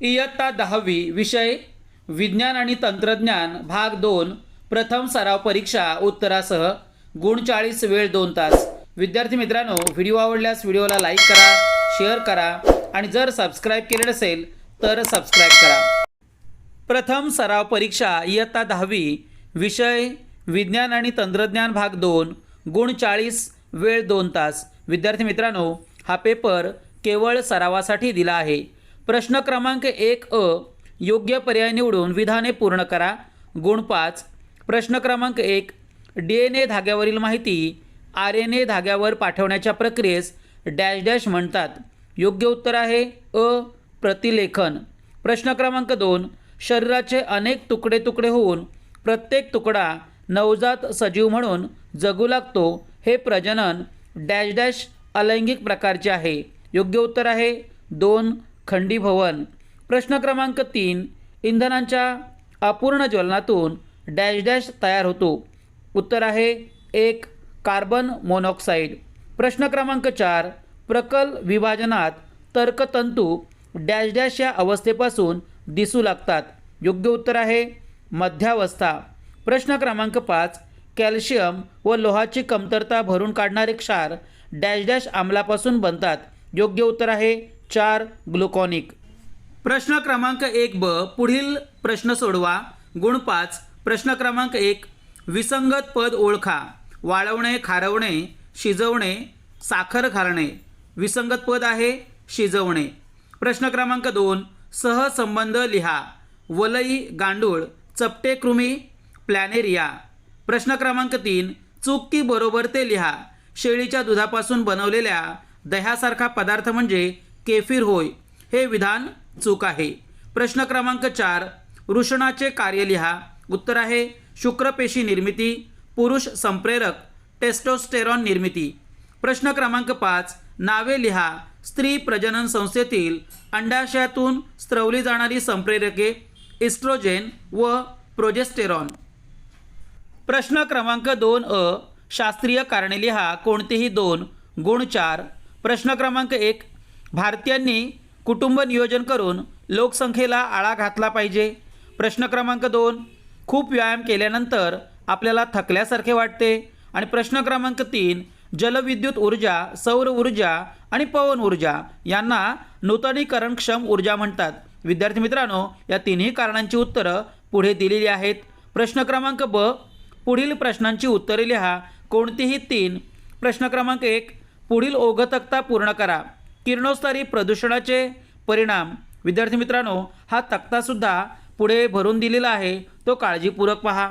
इयत्ता दहावी विषय विज्ञान आणि तंत्रज्ञान भाग दोन प्रथम सराव परीक्षा उत्तरासह गुण चाळीस वेळ दोन तास. विद्यार्थी मित्रांनो व्हिडिओ आवडल्यास व्हिडिओला लाईक करा शेअर करा आणि जर सबस्क्राईब केले नसेल तर सबस्क्राईब करा. प्रथम सराव परीक्षा इयत्ता दहावी विषय विज्ञान आणि तंत्रज्ञान भाग दोन गुण चाळीस वेळ दोन तास. विद्यार्थी मित्रांनो हा पेपर केवळ सरावासाठी दिला आहे. प्रश्न क्रमांक एक अ योग्य पर्याय निवडून विधाने पूर्ण करा. गुण पाच प्रश्न क्रमांक एक डी एन ए धाग्यावरील माहिती आर एन ए धाग्यावर पाठवण्याच्या प्रक्रियेस डॅश डॅश म्हणतात. योग्य उत्तर आहे अ प्रतिलेखन. प्रश्न क्रमांक दोन शरीराचे अनेक तुकडे तुकडे होऊन प्रत्येक तुकडा नवजात सजीव म्हणून जगू लागतो. हे प्रजनन डॅश डॅश अलैंगिक प्रकारचे आहे. योग्य उत्तर आहे दोन खंडीभवन प्रश्न क्रमांक तीन इंधनांच्या अपूर्ण ज्वलनातून डॅश डॅश तयार होतो. उत्तर आहे एक कार्बन मोनॉक्साईड. प्रश्न क्रमांक चार प्रकल विभाजनात तर्कतंतू डॅश डॅश या अवस्थेपासून दिसू लागतात. योग्य उत्तर आहे मध्यावस्था. प्रश्न क्रमांक पाच कॅल्शियम व लोहाची कमतरता भरून काढणारे क्षार डॅश डॅश आम्लापासून बनतात. योग्य उत्तर आहे चार ग्लुकॉनिक. प्रश्न क्रमांक एक ब पुढील प्रश्न सोडवा. गुण पाच प्रश्न क्रमांक एक विसंगत पद ओळखा. वाळवणे खारवणे शिजवणे साखर घालणे. विसंगत पद आहे शिजवणे. प्रश्न क्रमांक दोन सहसंबंध लिहा. वलई गांडूळ चपटे कृमी प्लॅनेरिया. प्रश्न क्रमांक तीन चुकी बरोबर ते लिहा. शेळीच्या दुधापासून बनवलेल्या दह्यासारखा पदार्थ म्हणजे केफिर होय हे विधान चूक आहे. प्रश्न क्रमांक चार वृषणाचे कार्य लिहा. उत्तर आहे शुक्रपेशी निर्मिती पुरुष संप्रेरक टेस्टोस्टेरॉन निर्मिती. प्रश्न क्रमांक पाच नावे लिहा. स्त्री प्रजनन संस्थेतील अंडाशयातून स्त्रवली जाणारी संप्रेरके इस्ट्रोजेन व प्रोजेस्टेरॉन. प्रश्न क्रमांक दोन अ शास्त्रीय कारणे लिहा. कोणतेही दोन गुण चार. प्रश्न क्रमांक एक भारतीयांनी कुटुंब नियोजन करून लोकसंख्येला आळा घातला पाहिजे. प्रश्न क्रमांक दोन खूप व्यायाम केल्यानंतर आपल्याला थकल्यासारखे वाटते. आणि प्रश्न क्रमांक तीन जलविद्युत ऊर्जा सौर ऊर्जा आणि पवन ऊर्जा यांना नूतनीकरणक्षम ऊर्जा म्हणतात. विद्यार्थी मित्रांनो या तिन्ही कारणांची उत्तरं पुढे दिलेली आहेत. प्रश्न क्रमांक ब पुढील प्रश्नांची उत्तरे लिहा. कोणतीही तीन प्रश्न क्रमांक एक पुढील ओघतकता पूर्ण करा. किरणोत्सारी प्रदूषणाचे परिणाम. विद्यार्थी मित्रांनो हा तक्तासुद्धा पुढे भरून दिलेला आहे. तो काळजीपूर्वक पहा.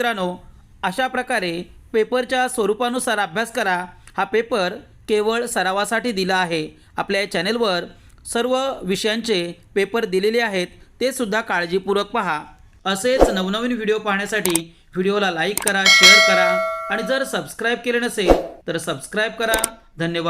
मित्रांनो अशा प्रकारे पेपरच्या स्वरूपानुसार अभ्यास करा. हा पेपर केवळ सरावासाठी दिला आहे. आपल्या या चॅनेलवर सर्व विषयांचे पेपर दिलेले आहेत ते सुद्धा काळजीपूर्वक पहा. असेच नवनवीन व्हिडिओ पाहण्यासाठी व्हिडिओला लाईक करा शेअर करा आणि जर सबस्क्राईब केले नसेल तर सबस्क्राईब करा. धन्यवाद.